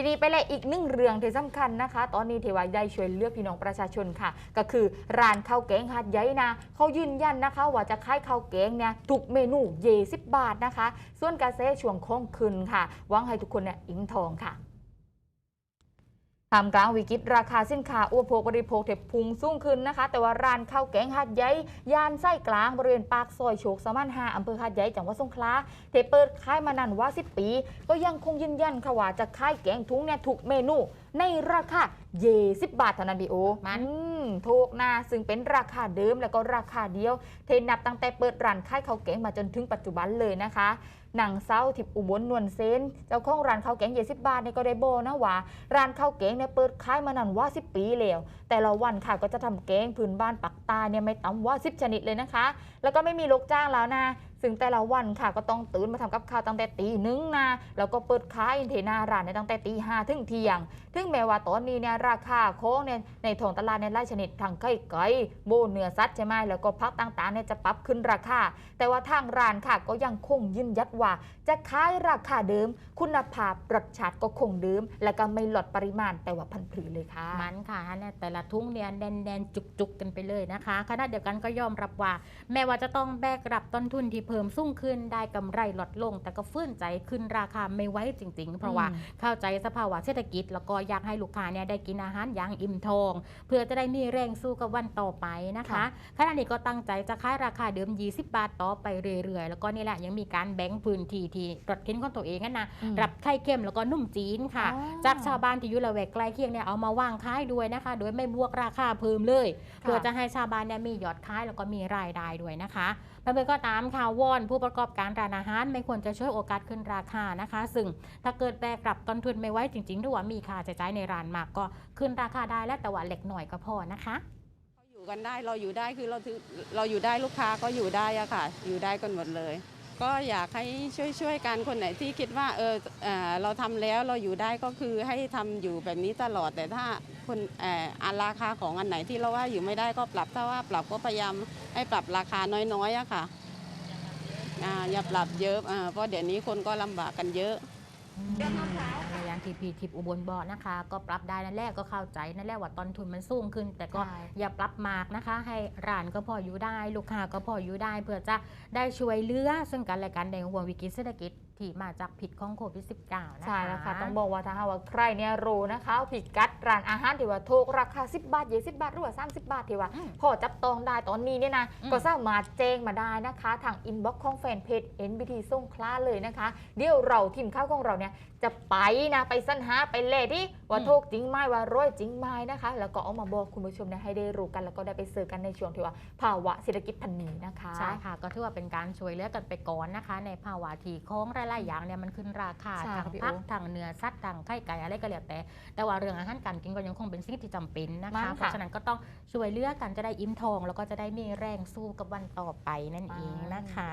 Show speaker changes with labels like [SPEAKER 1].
[SPEAKER 1] ทีนี้ไปเลยอีกหนึ่งเรื่องที่สำคัญนะคะ ตอนนี้เทวาได้ช่วยเลือกพี่น้องประชาชนค่ะ ก็คือร้านข้าวแกงหาดใหญ่นะเขายืนยันนะคะ ว่าจะขายข้าวแกงเนี่ยทุกเมนูเยสิบบาทนะคะ ส่วนกระแสช่วงโค้งคืนค่ะหวังให้ทุกคนเนี่ยอิ่มทองค่ะ ทำกลางวิกฤตราคาสินค้าอุปโภคบริโภคเถบพุงสูงขึ้นนะคะ แต่ว่าร้านข้าวแกงหัดใหญ่ย่านไส้กลางบริเวณปากซอยโชกสมานหาอำเภอหัดใหญ่จังหวัดสงขลาเทเปิดขายมานานว่า 10 ปี ก็ยังคงยืนยันค่ะว่าจะขายแกงทุงเนี่ยถูกเมนูในราคาเยสิบบาทเท่านั้นดีโอ
[SPEAKER 2] มัน
[SPEAKER 1] อืมถูกนะซึ่งเป็นราคาเดิมแล้วก็ราคาเดียว เทนับตั้งแต่เปิดร้านขายข้าวแกงมาจนถึงปัจจุบันเลยนะคะหนังเศร้าทิพย์อุบลนวลเซนเจ้าของร้านข้าวแกงเยสิบบาทเนี่ยก็ได้โบนะว่าร้านข้าวแกงเนี่ยเปิดขายมานานว่า10ปีแล้ว แต่ละวันค่ะก็จะทำแกงพื้นบ้านปักใตาเนี่ยไม่ต่ำว่า10ชนิดเลยนะคะ แล้วก็ไม่มีลูกจ้างแล้วนะซึ่งแต่ละวันค่ะก็ต้องตื่นมาทำกับข้าวตั้งแต่ตีหนึ่งนะแล้วก็เปิดขายเทนาร้านในตั้งแต่ตีห้าถึงเที่ยงถึงแม้ว่าตอนนี้เนี่ยราคาของเนี่ยในท้องตลาดในยหลายชนิดทางไก่ไก่โบเนื้อสัตว์ใช่ไหมแล้วก็พักต่างๆเนี่ยจะปรับขึ้นราคาแต่ว่าทางร้านค่ะก็ยังคงยืนยัดว่า จะขายราคาเดิม คุณภาพรสชาติก็คงเดิม และก็ไม่ลดปริมาณแต่ว่าพันผืเลยค่ะ
[SPEAKER 2] มันค่ะเนี่ยแต่ละทุ่งเนี่ยแดนๆจุกๆกันไปเลยนะคะขณะเดียวกันก็ยอมรับว่า แม้ว่าจะต้องแบกรับต้นทุนที่เพิ่มสูงขึ้นได้กำไรลดลง แต่ก็ฟื้นใจขึ้นราคาไม่ไหวจริง ๆ เพราะว่า
[SPEAKER 1] อืม
[SPEAKER 2] เข้าใจสภาวะเศรษฐกิจ แล้วก็อยากให้ลูกค้าเนี่ยได้กินอาหารอย่างอิ่มท้อง เพื่อจะได้มีแรงสู้กับวันต่อไปนะคะ
[SPEAKER 1] ค่ะ
[SPEAKER 2] ขณะนี้ก็ตั้งใจจะขายราคาเดิม 20 บาทต่อไปเรื่อยๆ แล้วก็นี่แหละยังมีการแบ่งพื้นที่ที่รถเข็นของตัวเองอะนะ
[SPEAKER 1] อืม
[SPEAKER 2] รับไข่เค็มแล้วก็นุ่มจีนค่ะ
[SPEAKER 1] อ๋อ
[SPEAKER 2] จากชาวบ้านที่อยู่ละแวกใกล้เคียงเนี่ยเอามาวางขายด้วยนะคะ โดยไม่บวกราคาเพิ่มเลย เพื่อจะให้ชาวบ้านเนี่ยมียอดขายแล้วก็มีรายได้ด้วยนะคะเพื่อนๆก็ตามข่าวอนผู้ประกอบการร้านอาหารไม่ควรจะช่วยโอกาสขึ้นราคานะคะ ซึ่งถ้าเกิดแบกรับต้นทุนไม่ไหวจริงๆหรือว่ามีค่าใช้จ่ายในร้านมากก็ขึ้นราคาได้แล้วแต่ว่าเล็กหน่อยก็พอนะคะ
[SPEAKER 3] เขาอยู่กันได้เราอยู่ได้คือเราถือเราอยู่ได้ลูกค้าก็อยู่ได้อะค่ะ อยู่ได้กันหมดเลย ก็อยากให้ช่วยช่วยกันคนไหนที่คิดว่าเออเอ่อเราทำแล้วเราอยู่ได้ก็คือให้ทำอยู่แบบนี้ตลอดแต่ถ้าคนเอ่ออันราคาของอันไหนที่เราว่าอยู่ไม่ได้ก็ปรับถ้าว่าปรับก็พยายามให้ปรับราคาน้อยๆอะค่ะ อ่าอย่าปรับเยอะอ่าเพราะเดี๋ยวนี้คนก็ลำบากกันเยอะ
[SPEAKER 2] อย่างทีพีทิปอุบลบอกนะคะ ก็ปรับได้นั่นแรกก็เข้าใจนั่นแรกว่าต้นทุนมันสูงขึ้น แต่ก็
[SPEAKER 1] ใช่
[SPEAKER 2] อย่าปรับมากนะคะ ให้ร้านก็พออยู่ได้ ลูกค้าก็พออยู่ได้ เพื่อจะได้ช่วยเหลือซึ่งกันและกันในห่วงวิกฤตเศรษฐกิจ ที่มาจากผิดของโควิด -19 นะคะ
[SPEAKER 1] ใช่แล้วค่ะต้องบอกว่าถ้าหากว่าใครเนี่ยรู้นะคะผิดกัดร้านอาหารที่ว่าถูกราคา 10 บาท20บาทหรือว่า30 บาทที่ว่า
[SPEAKER 2] อืม
[SPEAKER 1] พอจับต้องได้ตอนนี้เนี่ยนะ
[SPEAKER 2] อืม
[SPEAKER 1] ก็สามารถแจ้งมาได้นะคะ ทางอินบ็อกซ์ของแฟนเพจ NBT ส่งคลาเลยนะคะ เดี๋ยวเราทีมข้าวของเราเนี่ยจะไปนะไปสรรหาไปเล่ที่ว่าถูกจริงไหมว่าร้อยจริงไหมนะคะ แล้วก็เอามาบอกคุณผู้ชมเนี่ยให้ได้รู้กัน แล้วก็ได้ไปซื้อกันในช่วงที่ว่าภาวะเศรษฐกิจพันนี้นะคะ
[SPEAKER 2] ใช่ค่ะก็ถือว่าเป็นการช่วยเหลือกันไปก่อนนะคะ ในภาวะที่ของหลายๆอย่างเนี่ยมันขึ้นราคา
[SPEAKER 1] ใช่
[SPEAKER 2] ทาง
[SPEAKER 1] ค่ะพี่
[SPEAKER 2] พัก
[SPEAKER 1] โอ
[SPEAKER 2] ทางเนื้อสัตว์ทางไข่ไก่อะไรก็แล้วแต่ แต่ว่าเรื่องอาหารการกินก็ยังคงเป็นสิ่งที่จำเป็นนะ
[SPEAKER 1] มั่
[SPEAKER 2] คะ
[SPEAKER 1] นค่ะ
[SPEAKER 2] เพราะฉะนั้นก็ต้องช่วยเหลือกันจะได้อิ่มท้อง แล้วก็จะได้มีแรงสู้กับวันต่อไปนั่นเองนะคะ